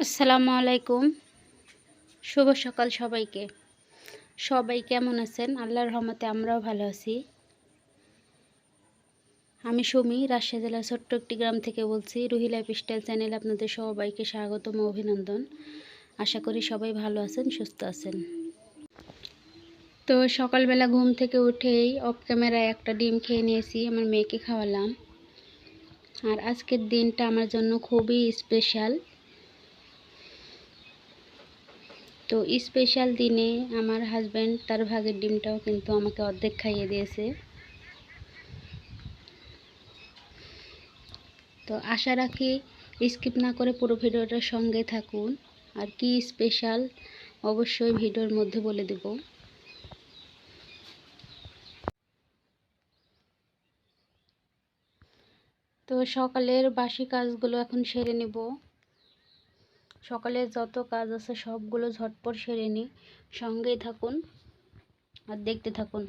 আসসালামু আলাইকুম। শুভ সকাল সবাইকে। সবাই কেমন আছেন? আল্লাহর রহমতে আমরাও ভালো আছি। আমি সুমি, রাজশাহী জেলার ছোট্ট একটি গ্রাম থেকে বলছি, রুহি লাইফ স্টাইল চ্যানেলে আপনাদের সবাইকে স্বাগতম অভিনন্দন। আশা করি সবাই ভালো আছেন, সুস্থ আছেন। তো সকালবেলা ঘুম থেকে উঠেই অফ ক্যামেরায় একটা ডিম খেয়ে নিয়েছি, আমার মেয়েকে খাওয়ালাম। আর আজকের দিনটা আমার জন্য খুবই স্পেশাল তো স্পেশাল দিনে আমার হাজব্যান্ড তার ভাগের ডিমটাও কিন্তু আমাকে অর্ধেক খাইয়ে দিয়েছে। তো আশা রাখি স্কিপ না করে পুরো ভিডিওটার সঙ্গে থাকুন। আর কি স্পেশাল অবশ্যই ভিডিওর মধ্যে বলে দেব। তো সকালের বাসি কাজগুলো এখন সেরে নেব। সকালে যত কাজ আছে সবগুলো ঝটপট সেরে নিই। সঙ্গেই থাকুন আর দেখতে থাকুন।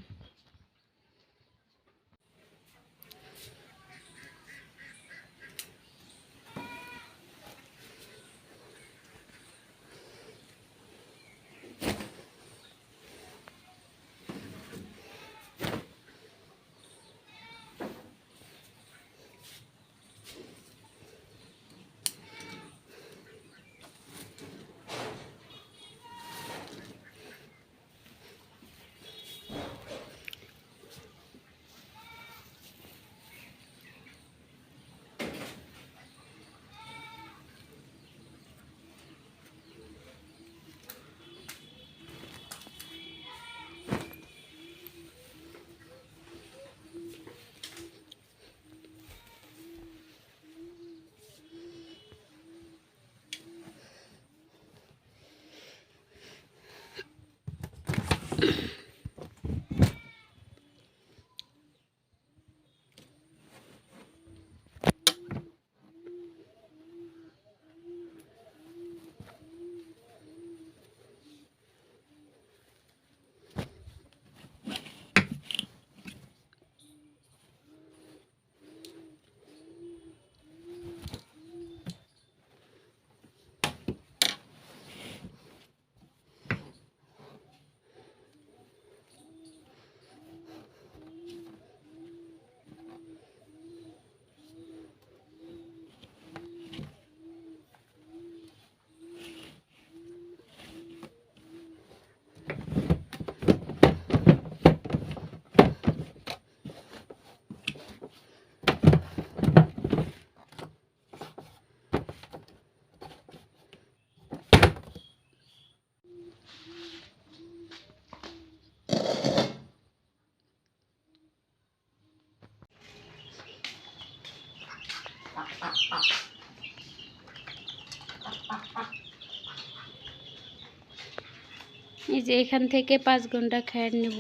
এই যে এখান থেকে পাঁচ ঘণ্টা খেয়ার নেব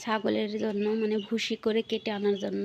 ছাগলের জন্য মানে ভুসি করে কেটে আনার জন্য।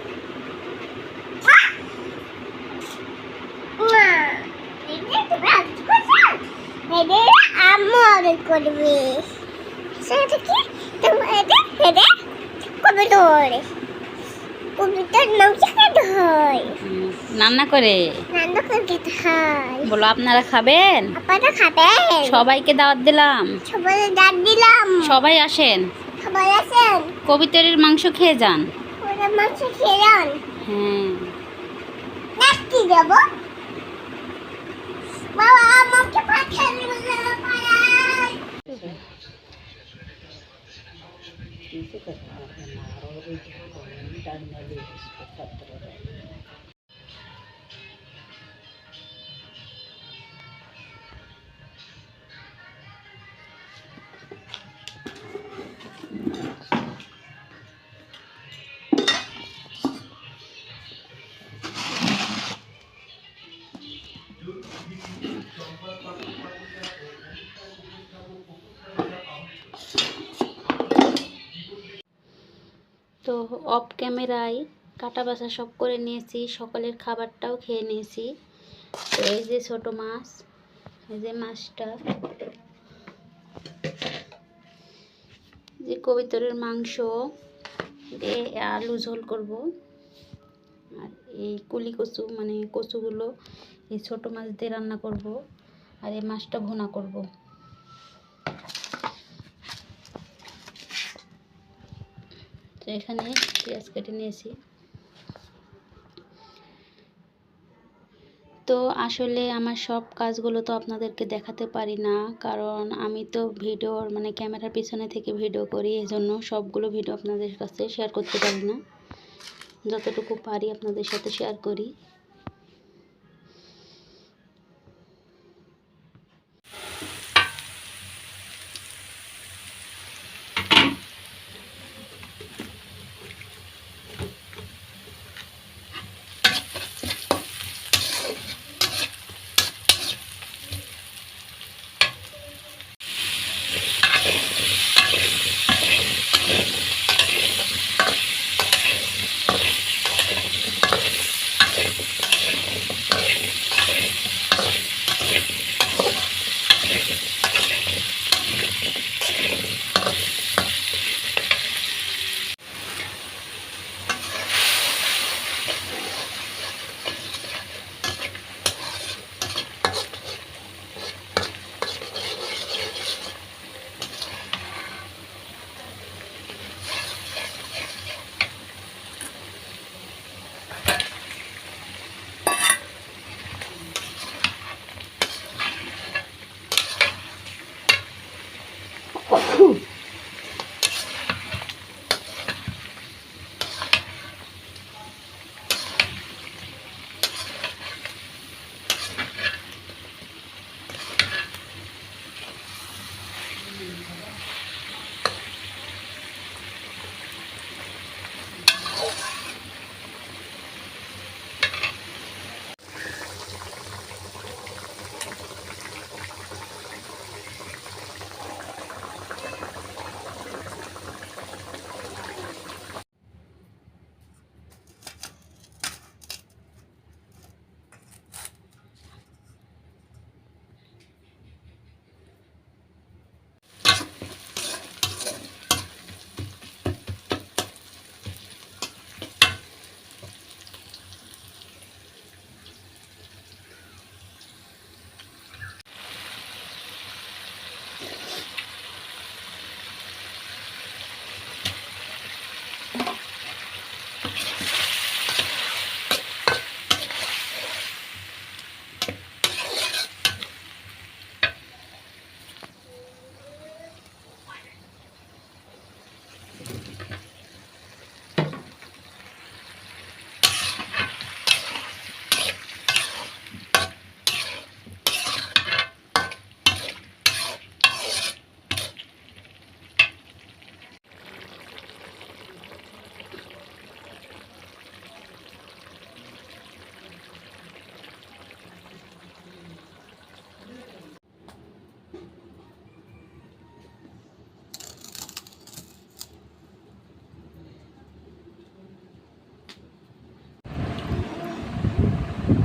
আমার করবে সেটা কি তোমার এটা এটা কবিতর। কবিতর নাম কি খেতে হয় রান্না করে? রান্না করে খেতে হয়। বলো আপনারা খাবেন? আপনারা খাবেন? সবাইকে দাওয়াত দিলাম। সবাই ডাক দিলাম। সবাই আসেন। সবাই আছেন কবিতরের মাংস খেয়ে যান। মাংস খেলাম হ্যাঁ। নাচতে যাব বাবা আমাকে Maroon Japan dan meliris ke Thank you. Off ক্যামেরায় কাটা বাসা সব করে নিয়েছি, সকালের খাবারটাও খেয়ে নিয়েছি। তো এই যে ছোট মাছ, এই যে মাছটা। যে কবিতরের মাংস, দিয়ে আলু ঝোল করব। আর এই কুলি কচু মানে কচুগুলো এই ছোট মাছ দিয়ে রান্না করব। আর এই মাছটা ভুনা করব। এখানে পেঁয়াজ কেটে নিয়েছি। তো আসলে আমার সব কাজগুলো তো আপনাদেরকে দেখাতে পারি না, কারণ আমি তো ভিডিওর মানে ক্যামেরার পিছনে থেকে ভিডিও করি এই জন্য সবগুলো ভিডিও আপনাদের কাছে শেয়ার করতে পারি না। যতটুকু পারি আপনাদের সাথে শেয়ার করি।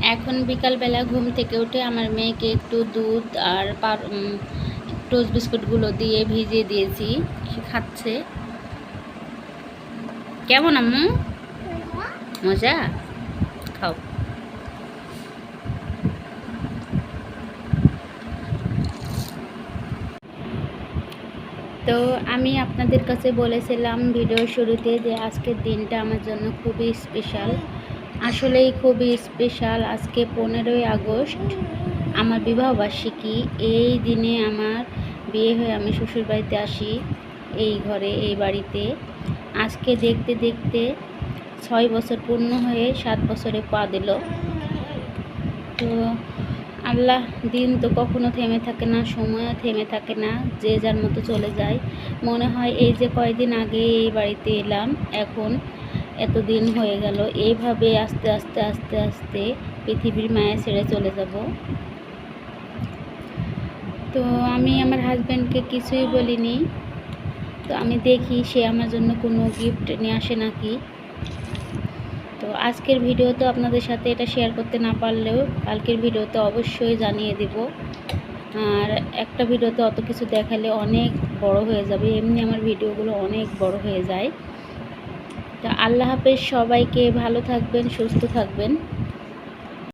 এখন বিকালবেলা ঘুম থেকে উঠে আমার মেয়েকে একটু দুধ আর টোস্ট বিস্কুটগুলো দিয়ে ভিজিয়ে দিয়েছি। খাচ্ছে। কেমন আম্মু? মজা? খাও। তো আমি আপনাদের কাছে বলেছিলাম ভিডিও শুরুতে যে আজকের দিনটা আমার জন্য খুবই স্পেশাল আসলেই খুবই স্পেশাল আজকে পনেরোই আগস্ট, আমার বিবাহবার্ষিকী এই দিনে আমার বিয়ে হয়ে আমি শ্বশুরবাড়িতে আসি, এই ঘরে, এই বাড়িতে। আজকে দেখতে দেখতে ছয় বছর পূর্ণ হয়ে সাত বছরে পা দিল। তো আল্লাহ দিন তো কখনো থেমে থাকে না, সময়ও থেমে থাকে না, যে যার মতো চলে যায়। মনে হয় এই যে কয়দিন আগে এই বাড়িতে এলাম, এখন এতদিন হয়ে গেল, এইভাবে আস্তে আস্তে আস্তে আস্তে পৃথিবীর মায়া ছেড়ে চলে যাব। তো আমি আমার হাজব্যান্ডকে কিছুই বলিনি। তো আমি দেখি সে আমার জন্য কোনো গিফট নিয়ে আসে নাকি। তো আজকের ভিডিও তো আপনাদের সাথে এটা শেয়ার করতে না পারলেও কালকের ভিডিওতে অবশ্যই জানিয়ে দিব। আর একটা ভিডিওতে অত কিছু দেখালে অনেক বড় হয়ে যাবে, এমনি আমার ভিডিওগুলো অনেক বড় হয়ে যায়। আল্লাহ হাফেজ সবাইকে ভালো থাকবেন সুস্থ থাকবেন।